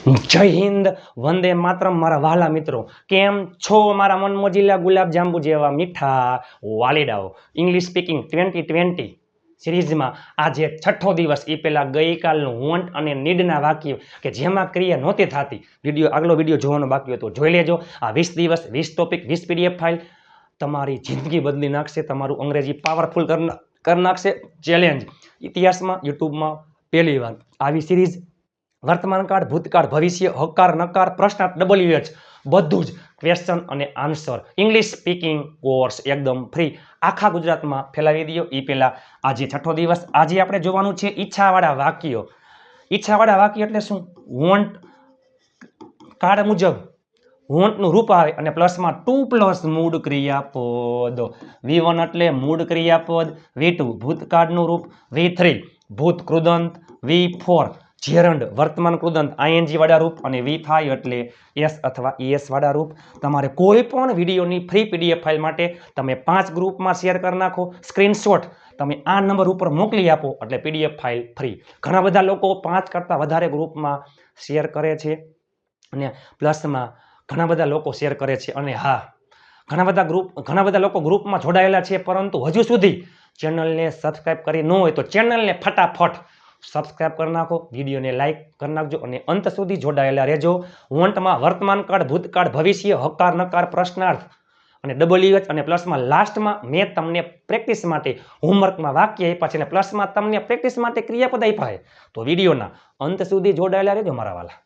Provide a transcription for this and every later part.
જય હિન્દ, વંદે માતરમ, મારા વાલા મિત્રો. કેમ છો? મારા મનમોજીલા ગુલાબજાંબુ જેવા મીઠા વાલીડાઓ. ઇંગ્લિશ સ્પીકિંગ ટ્વેન્ટી ટ્વેન્ટી સિરીઝમાં આજે છઠ્ઠો દિવસ. એ પહેલાં ગઈકાલનું વોન્ટ અને નીડના વાક્ય કે જેમાં ક્રિયા નહોતી થતી. વીડિયો, આગલો વીડિયો જોવાનો બાકી હતો જોઈ લેજો. આ વીસ દિવસ, વીસ ટોપિક વીસ પીડીએફ ફાઇલ તમારી જિંદગી બદલી નાખશે, તમારું અંગ્રેજી પાવરફુલ કરી નાખશે. ચેલેન્જ ઇતિહાસમાં, યુટ્યુબમાં પહેલી વાર આવી સિરીઝ વર્તમાન કાળ, ભૂતકાળ, ભવિષ્ય, હકાર, નકાર પ્રશ્ન ડબલ્યુ એચ, બધું જ ક્વેશ્ચન અને આન્સર ઇંગ્લિશ સ્પીકિંગ કોર્સ એકદમ ફ્રી આખા ગુજરાતમાં ફેલાવી દો એ પહેલાં આજે છઠ્ઠો દિવસ. આજે આપણે જોવાનું છે ઈચ્છાવાળા વાક્યો. ઈચ્છાવાળા વાક્ય એટલે શું? વોન્ટ કાળ મુજબ. વોન્ટનું રૂપ આવે અને પ્લસમાં ટુ પ્લસ મૂળ ક્રિયાપદ. વી વન એટલે મૂળ ક્રિયાપદ. વી ટુ ભૂતકાળનું રૂપ. વી થ્રી ભૂત કૃદંત વી ફોર જેરંડ વર્તમાન કૃદંત આઈએનજી વાળા રૂપ અને વી થાય એટલે એસ અથવા ઈએસ વાળા રૂપ. તમારે કોઈ પણ વિડીયોની ફ્રી પીડીએફ ફાઇલ માટે તમે પાંચ ગ્રુપમાં શેર કરી નાખો, સ્ક્રીનશોટ તમે આ નંબર ઉપર મોકલી આપો એટલે પીડીએફ ફાઇલ ફ્રી. ઘણા બધા લોકો પાંચ કરતાં વધારે ગ્રુપમાં શેર કરે છે અને પ્લસમાં ઘણા બધા લોકો શેર કરે છે. અને હા, ઘણા બધા ગ્રુપ, ઘણા બધા લોકો ગ્રુપમાં જોડાયેલા છે, પરંતુ હજુ સુધી ચેનલને સબસ્ક્રાઈબ કરી ન હોય તો ચેનલને ફટાફટ સબસ્ક્રાઇબ કરી નાખો, વિડીયોને લાઇક કરી નાખજો અને અંત સુધી જોડાયેલા રહેજો. વોન્ટમાં વર્તમાન કાળ ભૂતકાળ, ભવિષ્ય, હકાર, નકાર, પ્રશ્નાર્થ અને ડબલ્યુ એચ અને પ્લસમાં લાસ્ટમાં મેં તમને પ્રેક્ટિસ માટે હોમવર્કમાં વાક્ય આપ્યા છે અને પ્લસમાં તમને પ્રેક્ટિસ માટે ક્રિયાપદ આપ્યા તો વિડીયોના અંત સુધી જોડાયેલા રહેજો મારા વાલા.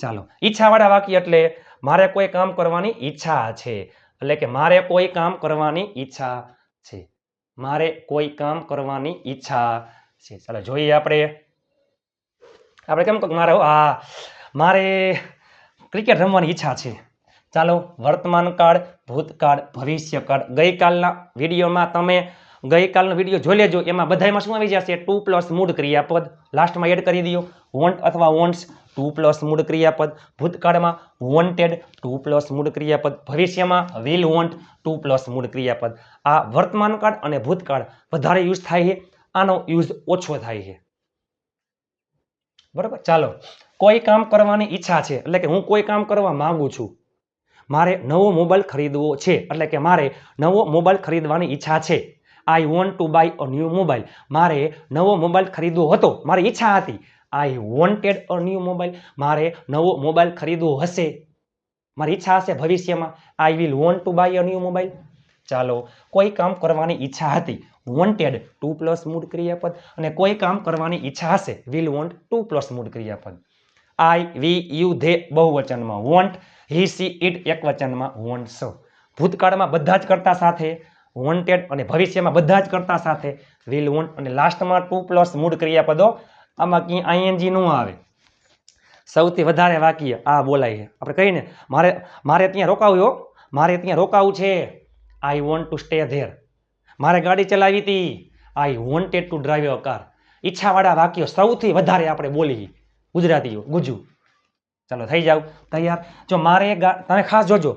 ચાલો, ઈચ્છાવાળા વાક્ય એટલે મારે કોઈ કામ કરવાની ઈચ્છા છે. એટલે કે મારે કોઈ કામ કરવાની ઈચ્છા છે. મારે કોઈ કામ કરવાની ઈચ્છા છે. ચાલો, જોઈએ આપણે. આપણે કેમ કહું મારે, આ, મારે ક્રિકેટ રમવાની ઈચ્છા છે. ચાલો, વર્તમાન કાળ, ભૂતકાળ, ભવિષ્યકાળ, ગઈકાલના વિડીયોમાં તમે ગઈકાલનો વીડિયો જોઈ લેજો. એમાં બધામાં શું આવી જશે? ટુ પ્લસ મૂળ ક્રિયાપદ. લાસ્ટમાં એડ કરી દો વોન્ટ અથવા વોન્ટ્સ, ટુ પ્લસ મૂળ ક્રિયાપદ. ભૂતકાળમાં વોન્ટેડ, ટુ પ્લસ મૂળ ક્રિયાપદ. ભવિષ્યમાં વિલ વોન્ટ, ટુ પ્લસ મૂળ ક્રિયાપદ. આ વર્તમાન કાળ અને ભૂતકાળ વધારે યુઝ થાય છે. આનો યુઝ ઓછો થાય છે. બરાબર? ચાલો. કોઈ કામ કરવાની ઈચ્છા છે, એટલે કે હું કોઈ કામ કરવા માંગુ છું, મારે નવો મોબાઈલ ખરીદવો છે, એટલે કે મારે નવો મોબાઈલ ખરીદવાની ઈચ્છા છે. I want to buy a new mobile મારે નવો મોબાઈલ ખરીદવો હતો, મારી ઈચ્છા હતી. I wanted a new mobile મારે નવો મોબાઈલ ખરીદવો હશે. મારી ઈચ્છા હશે ભવિષ્યમાં. I will want to buy a new mobile ચાલો. કોઈ કામ કરવાની ઈચ્છા હતી. વોન્ટેડ ટુ પ્લસ મૂળ ક્રિયાપદ અને કોઈ કામ કરવાની ઈચ્છા હશે વિલ વોન્ટ ટુ પ્લસ મૂળ ક્રિયાપદ આઈ વી યુ ધે બહુવચનમાં વોન્ટ હી સી ઇટ એક વચનમાં વોન્ટ્સ ભૂતકાળમાં બધા જ કરતા સાથે વોન્ટેડ અને ભવિષ્યમાં બધા જ કરતા સાથે વિલ વોન્ટ અને લાસ્ટમાં ટુ પ્લસ મૂળ ક્રિયાપદો આમાં ક્યાંય આઈએનજી ન આવે. સૌથી વધારે વાક્ય આ બોલાય આપણે કહીને મારે મારે ત્યાં રોકાવ્યો મારે ત્યાં રોકાવું છે. I want to stay there મારે ગાડી ચલાવી હતી. I wanted to drive a car ઈચ્છાવાળા વાક્યો સૌથી વધારે આપણે બોલી ગુજરાતીઓ ગુજુ. ચાલો, થઈ જાવ. તૈયાર? જો મારે તમે ખાસ જોજો.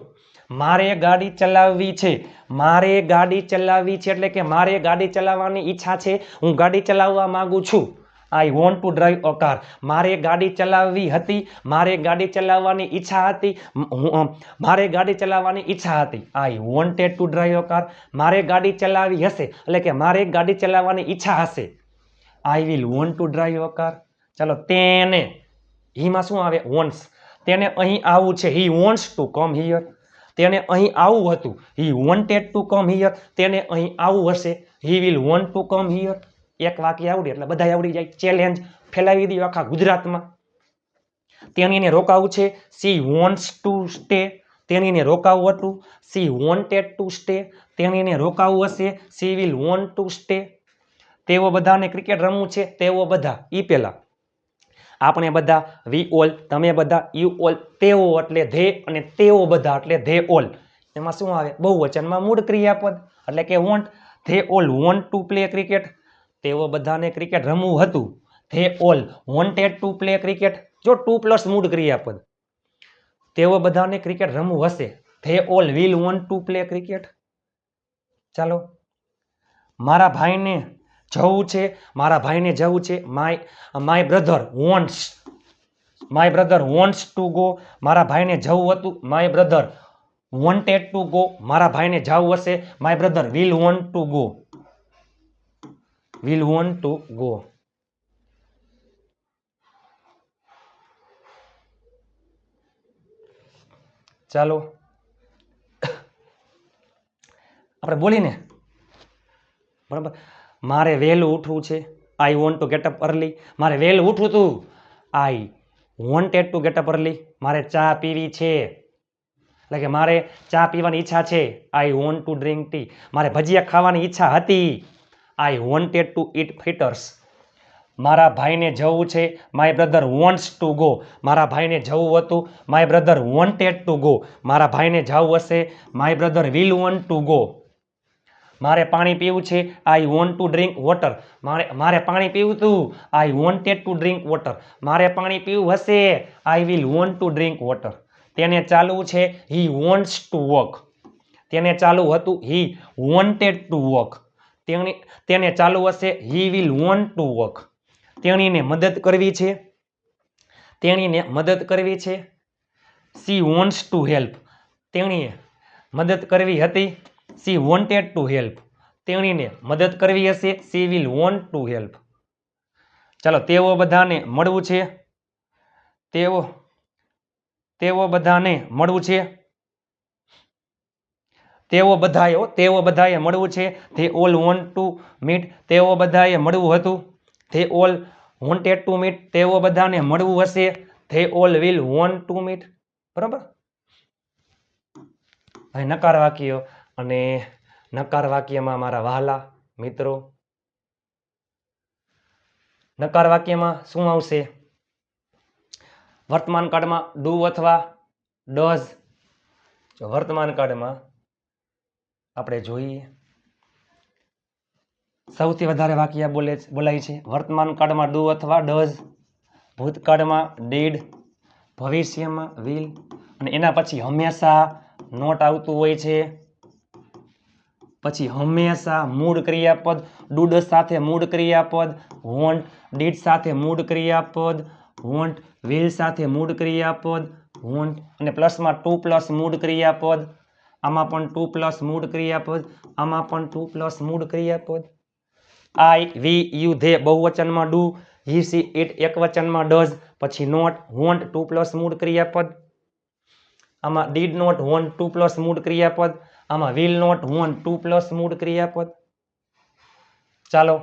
મારે ગાડી ચલાવવી છે. મારે ગાડી ચલાવવી છે એટલે કે મારે ગાડી ચલાવવાની ઈચ્છા છે. હું ગાડી ચલાવવા માગું છું. I want to drive a car મારે ગાડી ચલાવવી હતી. મારે ગાડી ચલાવવાની ઈચ્છા હતી. મારે ગાડી ચલાવવાની ઈચ્છા હતી. I wanted to drive a car મારે ગાડી ચલાવવી હશે. એટલે કે મારે ગાડી ચલાવવાની ઈચ્છા હશે. I will want to drive a car ચાલો, તેને, હીમાં શું આવે? વોન્ટ્સ તેને અહીં આવવું છે. He wants to come here તેને અહીં આવવું હતું. He wanted to come here તેને અહીં આવવું હશે. He will want to come here એક વાક્ય આવડી, એટલે બધા આવડી જાય ચેલેન્જ ફેલાવી દઈએ આખા ગુજરાતમાં. તેની એને રોકાવું છે. સી વોન્ટ્સ ટુ સ્ટે તેની એને રોકાવું હતું. સી વોન્ટેડ ટુ સ્ટે તેની એને રોકાવું હશે. She will want to stay તેઓ બધાને ક્રિકેટ રમવું છે. તેઓ બધા, ઈ પહેલાં આપણે બધા વી ઓલ તમે બધા યુ ઓલ તેઓ એટલે ધે અને તેઓ બધા એટલે ધે ઓલ એમાં શું આવે? બહુવચનમાં મૂળ ક્રિયાપદ, એટલે કે want they all want to play cricket તેઓ બધાને ક્રિકેટ રમવું હતું. They all wanted to play cricket જો ટુ પ્લસ મૂળ ક્રિયાપદ તેઓ બધાને ક્રિકેટ રમવું હશે. They all will want to play cricket ચાલો. મારા ભાઈને જવું છે. મારા ભાઈને જવું છે. My my brother wants my brother wants to go મારા ભાઈને જવું હતું. My brother wanted to go મારા ભાઈને જવું હશે. My brother will want to go will want to go ચાલો. આપણે બોલીને. બરાબર. મારે વહેલું ઉઠવું છે. I want to get up early મારે વહેલું ઉઠવું હતું I wanted to get up early મારે ચા પીવી છે. એટલે કે મારે ચા પીવાની ઈચ્છા છે. I want to drink tea મારે ભજીયા ખાવાની ઈચ્છા હતી. I wanted to eat fritters મારા ભાઈને જવું છે. My brother wants to go મારા ભાઈને જવું હતું. My brother wanted to go મારા ભાઈને જવું હશે. My brother will want to go મારે પાણી પીવું છે. I want to drink water મારે મારે પાણી પીવું હતું I wanted to drink water મારે પાણી પીવું હશે. I will want to drink water તેને ચાલવું છે. હી વોન્ટ્સ ટુ વોક તેને ચાલુ હતું. હી વોન્ટેડ ટુ વોક તેણી તેને ચાલુ હશે he will want to work તેણીને મદદ કરવી છે. તેણીને મદદ કરવી છે. સી વોન્ટ્સ ટુ હેલ્પ તેણીએ મદદ કરવી હતી. સી વોન્ટેડ ટુ હેલ્પ તેણીને મદદ કરવી હશે. She will want to help ચાલો, તેઓ બધાને મળવું છે. તેઓ તેઓ બધાને મળવું છે. તેઓ બધાએ તેઓ બધાએ મળવું છે. They all want to meet તેઓ બધાએ મળવું હતું. They all wanted to meet તેઓ બધાને મળવું હશે. They all will want to meet બરાબર? હવે નકાર વાક્ય અને નકાર વાક્યમાં મારા વહાલા મિત્રો. નકાર વાક્યમાં શું આવશે? વર્તમાન કાળમાં ડુ અથવા ડઝ વર્તમાન કાળમાં આપણે જોઈએ. સૌથી વધારે વાક્ય બોલે બોલાય છે, વર્તમાન કાળમાં ડુ અથવા ડઝ, ભૂતકાળમાં ડીડ, ભવિષ્યમાં વિલ, અને એના પછી હંમેશા નોટ આવતું હોય છે. પછી હંમેશા મૂળ ક્રિયાપદ, ડુડ સાથે મૂળ ક્રિયાપદ, વોન્ટ, ડીડ સાથે મૂળ ક્રિયાપદ, વોન્ટ, વિલ સાથે મૂળ ક્રિયાપદ, વોન્ટ, અને પ્લસમાં ટુ પ્લસ મૂળ ક્રિયાપદ. આમાં પણ ટુ પ્લસ મૂળ ક્રિયાપદ, આમાં પણ ટુ પ્લસ મૂળ ક્રિયાપદ. આઈ વી, યુ, ધે, બહુવચનમાં ડુ, હી, સી, ઇટ, એકવચનમાં ડઝ, પછી નોટ, વોન્ટ ટુ પ્લસ મૂળ ક્રિયાપદ. આમાં did not, want to plus મૂળ ક્રિયાપદ. આમાં will not, want to plus મૂળ ક્રિયાપદ. ચાલો,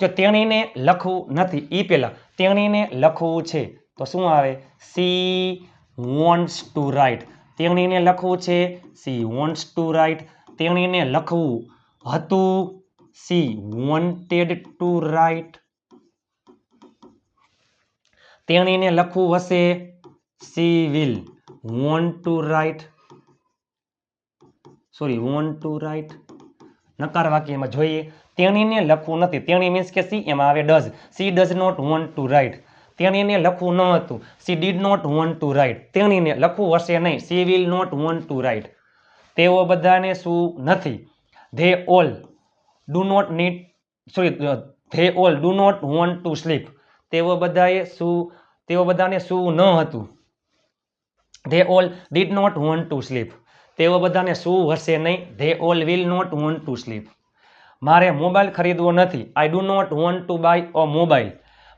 જો તેણીને લખવું નથી એ પહેલા તેણીને લખવું છે, તો શું આવે? She wants to write. તેણીને લખવું છે સી વોન્ટ્સ ટુ રાઇટ તેણીને લખવું હતું સી વોન્ટેડ ટુ રાઇટ તેણીને લખવું હશે she will want to write sorry want to write નકાર વાક્યમાં જોઈએ. તેણીને લખવું નથી. તેણી મીન્સ કે સી એમાં આવે does she does not want to write તેણીને લખવું ન હતું. She did not want to write તેણીને લખવું હશે નહીં. She will not want to write તેઓ બધાને શું નથી. They all do not need sorry they all do not want to sleep તેઓ બધાએ શું, તેઓ બધાને શું ન હતું. They all did not want to sleep તેઓ બધાને શું હશે નહીં. They all will not want to sleep મારે મોબાઈલ ખરીદવો નથી. I do not want to buy a mobile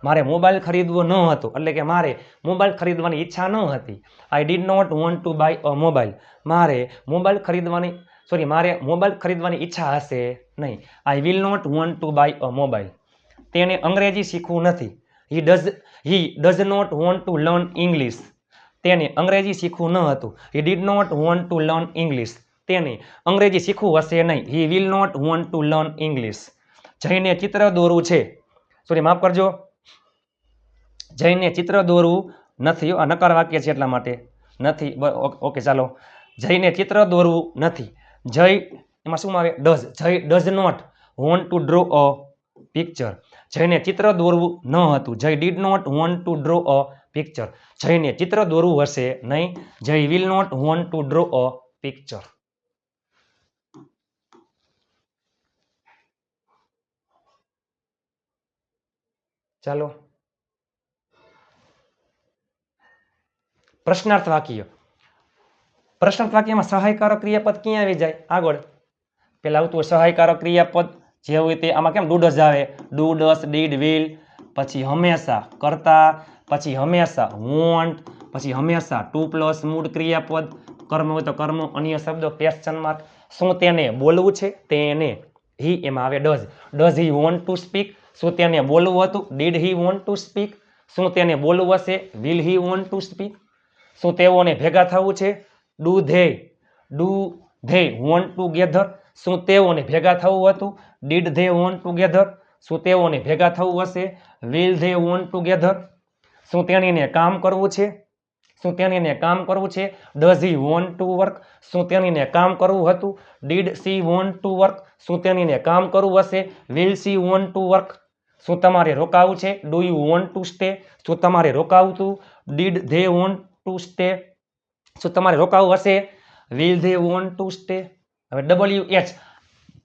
મારે મોબાઈલ ખરીદવો ન હતો. એટલે કે મારે મોબાઈલ ખરીદવાની ઈચ્છા ન હતી. I did not want to buy a mobile મારે મોબાઈલ ખરીદવાની સોરી મારે મોબાઈલ ખરીદવાની ઈચ્છા હશે નહીં. I will not want to buy a mobile તેને અંગ્રેજી શીખવું નથી. He does he does not want to learn English તેને અંગ્રેજી શીખવું ન હતું. He did not want to learn English તેને અંગ્રેજી શીખવું હશે નહીં. He will not want to learn English જઈને ચિત્ર દોરવું છે. સોરી માફ કરજો. જઈને ચિત્ર દોરવું નથી. નકાર વાક્ય છે એટલા માટે. નથી. ઓકે, ચાલો. જઈને ચિત્ર દોરવું નથી. જય, એમાં શું આવે? Does. Jay does not. Want to draw a picture. જઈને ચિત્ર દોરવું ન હતું. Jay did not want to draw a picture. જઈને ચિત્ર દોરવું હશે નહીં. Jay will not want to draw a picture. ચાલો. પ્રશ્નાર્થ વાક્ય પ્રશ્નાર્થ વાક્યમાં સહાયકારક ક્રિયાપદ ક્યાં આવી જાય? આગળ. પેલા આવતું હોય સહાયકારક ક્રિયાપદ. જે હોય તે આમાં કેમ ડુડસ આવે ડુ ડસ ડીડ વિલ. પછી હંમેશા કરતા, પછી હંમેશા વોન્ટ, પછી હંમેશા ટુ પ્લસ મૂળ ક્રિયાપદ. કર્મ હોય તો કર્મ, અન્ય શબ્દો ક્વેશ્ચન માર્ક શું તેને બોલવું છે? તેને. હી એમાં આવે does. Does he want to speak. શું તેને બોલવું હતું? Did he want to speak. શું તેને બોલવું હશે? Will he want to speak. શું તેઓને ભેગા થવું છે? Do they. Do they want together. શું તેઓને ભેગા થવું હતું? Did they want together. શું તેઓને ભેગા થવું હશે? Will they want together. શું તેણીને કામ કરવું છે? શું તેણીને કામ કરવું છે? Does he want to work? શું તેણીને કામ કરવું હતું? Did she want to work? શું તેણીને કામ કરવું હશે? Will she want to work? શું તમારે રોકાવું છે? Do you want to stay? શું તમારે રોકાવું હતું did they want to stay શું તમારે રોકાવું હશે. Will they want to stay હવે ડબલ્યુ એચ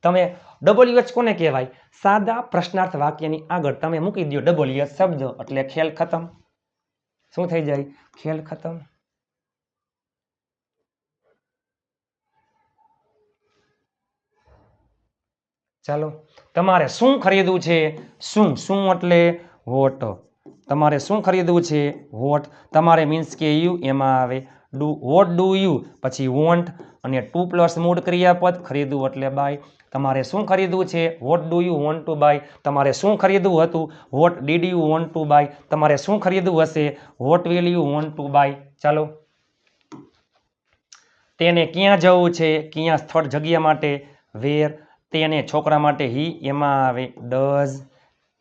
તમે ડબલ્યુ એચ કોને કહેવાય? સાદા પ્રશ્નાર્થ વાક્યની આગળ તમે મૂકી દો ડબલ્યુ એચ શબ્દ, એટલે ખેલ ખતમ. શું થઈ જાય? ખેલ ખતમ. ચાલો, તમારે શું ખરીદવું છે? શું શું એટલે વોટ તમારે શું ખરીદવું છે? વોટ. તમારે મીન્સ કે યુ એમાં આવે. ડુ વોટ ડુ યુ પછી વોન્ટ અને ટુ પ્લસ મૂળ ક્રિયાપદ ખરીદવું એટલે બાય તમારે શું ખરીદવું છે? What do you want to buy તમારે શું ખરીદવું હતું? What did you want to buy તમારે શું ખરીદવું હશે? What will you want to buy ચાલો. તેને ક્યાં જવું છે? ક્યાં સ્થળ જગ્યા માટે? વેર તેને છોકરા માટે હી એમાં આવે. ડઝ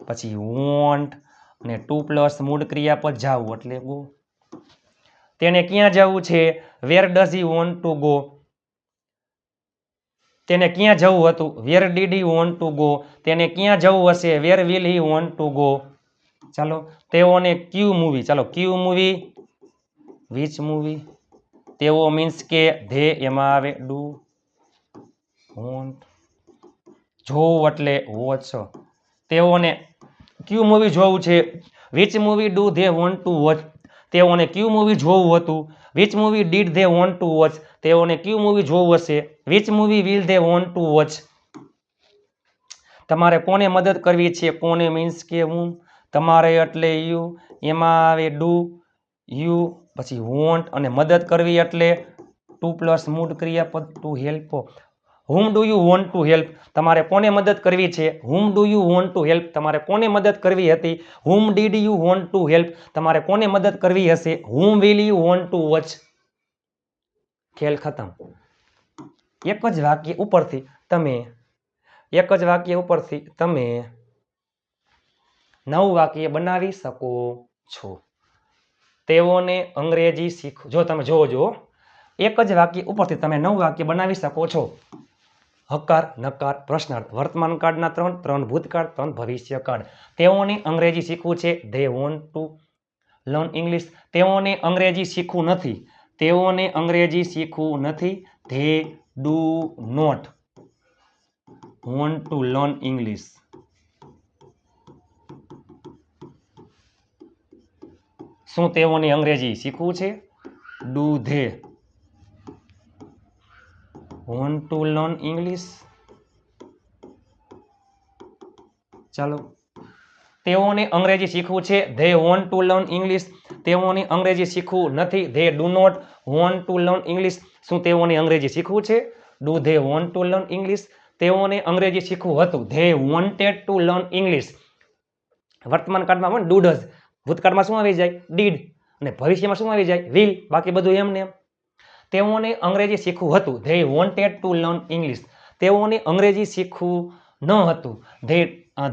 પછી વોન્ટ અને ટુ પ્લસ મૂળ ક્રિયાપદ જાવું એટલે ગો. તેને ક્યાં જવું છે? Where does he want to go તેને ક્યાં જવું હતું? Where did he want to go તેને ક્યાં જવું હશે? Where will he want to go ચાલો, તેઓને ક્યુ મૂવી ચાલો ક્યુ મૂવી વિચ મૂવી તેઓ મીન્સ કે ધે એમાં આવે, ડુ વોન્ટ જોવું એટલે વોચ. તેઓને ક્યુ મૂવી જોવું છે? Which movie do they want to watch તેઓને ક્યુ મૂવી જોવું હતું? Which movie did they want to watch તેઓને ક્યુ મૂવી જોવું હશે? Which movie will they want to watch તમારે કોને મદદ કરવી છે? કોને મીન્સ કે હું? તમારે એટલે યુ એમાં આવે ડુ યુ પછી વોન્ટ અને મદદ કરવી એટલે ટુ પ્લસ મૂડ ક્રિયાપદ to help whom do you want to help તમારે કોને મદદ કરવી છે? Whom do you want to help તમારે કોને મદદ કરવી હતી? Whom did you want to help તમારે કોને મદદ કરવી હશે? Whom will you want to watch ખેલ ખતમ. એક જ વાક્ય ઉપરથી તમે, એક જ વાક્ય ઉપરથી તમે નવું વાક્ય બનાવી શકો છો. તેઓને અંગ્રેજી શીખ, જો તમે જોવો જો એક જ વાક્ય ઉપરથી તમે નવું વાક્ય બનાવી શકો છો. હકાર, નકાર, પ્રશ્નાર્થ. વર્તમાન કાળના ત્રણ ત્રણ ભૂતકાળ, ત્રણ ભવિષ્યકાળ. તેઓને અંગ્રેજી શીખવું છે. They want to learn English તેઓને અંગ્રેજી શીખવું નથી. તેઓને અંગ્રેજી શીખવું નથી. They do not want to learn English શું તેઓને અંગ્રેજી શીખવું છે? Do they want to learn English ચાલો. તેઓને અંગ્રેજી શીખવું છે. They want to learn English તેઓને અંગ્રેજી શીખવું નથી. They do not want to learn English શું તેઓને અંગ્રેજી શીખવું છે? Do they want to learn English તેઓને અંગ્રેજી શીખવું હતું. They wanted to learn English વર્તમાન કાળમાં પણ ડુ ડઝ ભૂતકાળમાં શું આવી જાય? ડીડ અને ભવિષ્યમાં શું આવી જાય? વિલ બાકી બધું એમને. એમ તેઓને અંગ્રેજી શીખવું હતું. They wanted to learn English તેઓને અંગ્રેજી શીખવું ન હતું. They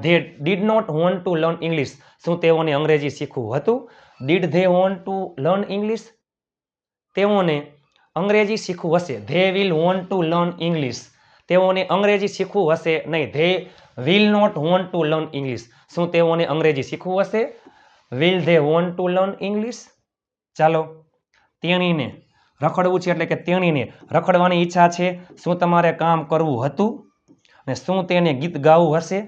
they did not want to learn English શું તેઓને અંગ્રેજી શીખવું હતું? Did they want to learn English તેઓને અંગ્રેજી શીખવું હશે. They will want to learn English તેઓને અંગ્રેજી શીખવું હશે નહીં. They will not want to learn English શું તેઓને અંગ્રેજી શીખવું હશે? Will they want to learn English ચાલો, તેણીને રખડવું છે એટલે કે તેણીને રખડવાની ઈચ્છા છે. શું તમારે કામ કરવું હતું? અને શું તેને ગીત ગાવું હશે?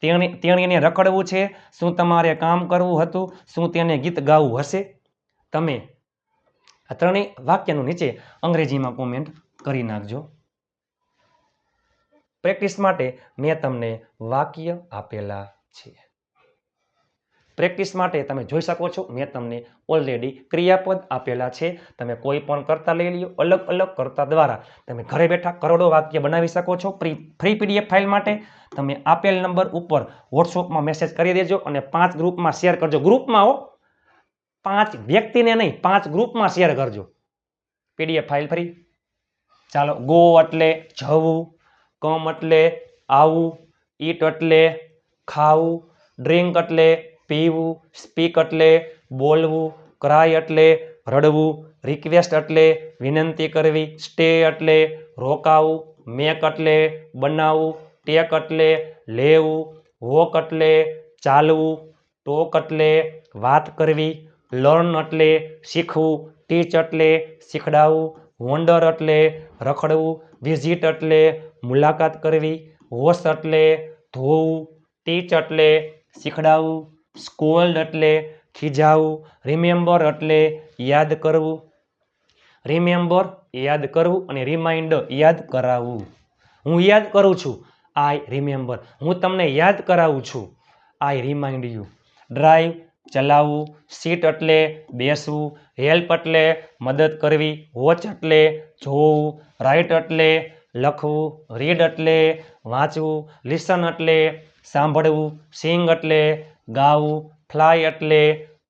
તેણી, તેણીને રખડવું છે. શું તમારે કામ કરવું હતું? શું તેને ગીત ગાવું હશે? તમે આ ત્રણેય વાક્યનું નીચે અંગ્રેજીમાં કોમેન્ટ કરી નાખજો. પ્રેક્ટિસ માટે મેં તમને વાક્ય આપેલા છે. પ્રેક્ટિસ માટે તમે જોઈ શકો છો, મેં તમને ઓલરેડી ક્રિયાપદ આપેલા છે. તમે કોઈ પણ કરતા લઈ લ્યો, અલગ અલગ કરતા દ્વારા. તમે ઘરે બેઠા કરોડો વાક્ય બનાવી શકો છો ફ્રી ફ્રી પીડીએફ ફાઇલ માટે. તમે આપેલ નંબર ઉપર વોટ્સઅપમાં મેસેજ કરી દેજો અને પાંચ ગ્રુપમાં શેર કરજો. ગ્રુપમાં હો, પાંચ વ્યક્તિને નહીં, પાંચ ગ્રુપમાં શેર કરજો. PDF file free. ચાલો ગો એટલે જવું કમ એટલે આવું ઈટ એટલે ખાવું ડ્રિંક એટલે પીવું સ્પીક એટલે બોલવું ક્રાય એટલે રડવું રિક્વેસ્ટ એટલે વિનંતી કરવી સ્ટે એટલે રોકાવું મેક એટલે બનાવવું ટેક એટલે લેવું વોક એટલે ચાલવું ટોક એટલે વાત કરવી લર્ન એટલે શીખવું ટીચ એટલે શીખડાવવું વન્ડર એટલે રખડવું વિઝિટ એટલે મુલાકાત કરવી વોશ એટલે ધોવું ટીચ એટલે શીખડાવવું. સ્કોલ્ડ એટલે ખીજાવું રિમેમ્બર એટલે યાદ કરવું. રિમેમ્બર યાદ કરવું અને રિમાઇન્ડ યાદ કરાવવું. હું યાદ કરું છું. આઈ રિમેમ્બર હું તમને યાદ કરાવું છું. આઈ રિમાઇન્ડ યુ ડ્રાઈવ ચલાવવું. સીટ એટલે બેસવું. હેલ્પ એટલે મદદ કરવી. વોચ એટલે જોવું. રાઇટ એટલે લખવું. રીડ એટલે વાંચવું. લિસન એટલે સાંભળવું. સિંગ એટલે ગાવું, ફ્લાય એટલે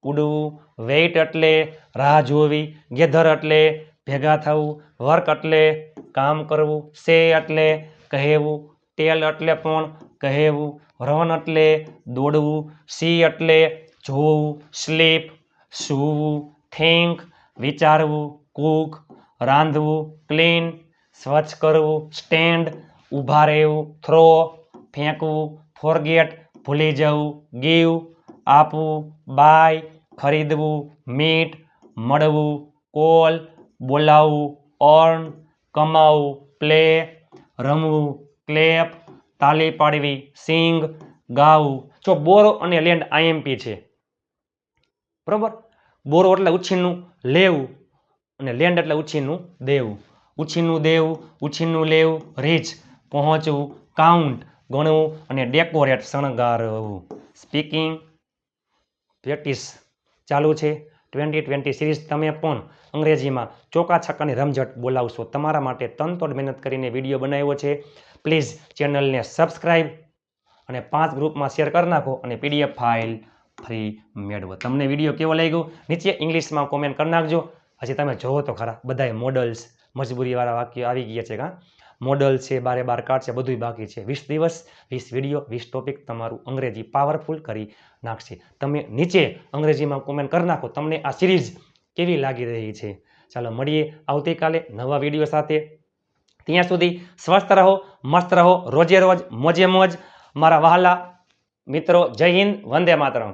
ઉડવું વેઇટ એટલે, રાહ જોવી, ગેધર એટલે, ભેગા થવું, વર્ક એટલે, કામ કરવું, સે એટલે, કહેવું, ટેલ એટલે પણ કહેવું, રન એટલે, દોડવું, સી એટલે, જોવું, સ્લીપ, સૂવું, થિંક, વિચારવું, કૂક, રાંધવું, ક્લીન, સ્વચ્છ કરવું, સ્ટેન્ડ, ઊભા રહેવું, થ્રો, ફેંકવું, ફોરગેટ ભૂલી જવું, ગીવ, આપવું, બાય, ખરીદવું, મીટ, મળવું, કોલ, બોલાવવું, અર્ન, કમાવું, પ્લે, રમવું, ક્લેપ, તાલી પાડવી, સિંગ, ગાવું. જો બોરો અને લેન્ડ આઈએમપી છે. બરોબર? બોરો એટલે ઉછીનું લેવું અને લેન્ડ એટલે ઉછીનું દેવું. ઉછીનું દેવું ઉછીનું લેવું, રીચ, પહોંચવું, કાઉન્ટ. ગણવું અને ડેકોરેટ શણગારવું. સ્પીકિંગ પ્રેક્ટિસ ચાલુ છે. ટ્વેન્ટી ટ્વેન્ટી સિરીઝ તમે પણ અંગ્રેજીમાં ચોકા છક્કાની રમઝટ બોલાવશો. તમારા માટે તનતોડ મહેનત કરીને વીડિયો બનાવ્યો છે. પ્લીઝ ચેનલને સબસ્ક્રાઈબ અને પાંચ ગ્રુપમાં શેર કરી નાખો અને પીડીએફ ફાઇલ ફ્રી મેળવો. તમને વીડિયો કેવો લાગ્યો? નીચે ઇંગ્લિશમાં કોમેન્ટ કરી નાખજો. હજી તમે જોવો તો ખરા. બધાય મોડલ્સ મજબૂરીવાળા વાક્યો આવી ગયા છે, કાં? મોડલ છે, બારે બાર કાર્ડ છે, બધુંય બાકી છે. વીસ દિવસ, વીસ વીડિયો વીસ ટોપિક તમારું અંગ્રેજી પાવરફુલ કરી નાખશે. તમે નીચે અંગ્રેજીમાં કોમેન્ટ કરી નાખો, તમને આ સિરીઝ કેવી લાગી રહી છે? ચાલો મળીએ આવતીકાલે નવા વીડિયો સાથે. ત્યાં સુધી સ્વસ્થ રહો, મસ્ત રહો, રોજે રોજ, મોજે મોજ. મારા વહાલા મિત્રો, જય હિન્દ, વંદે માતરમ.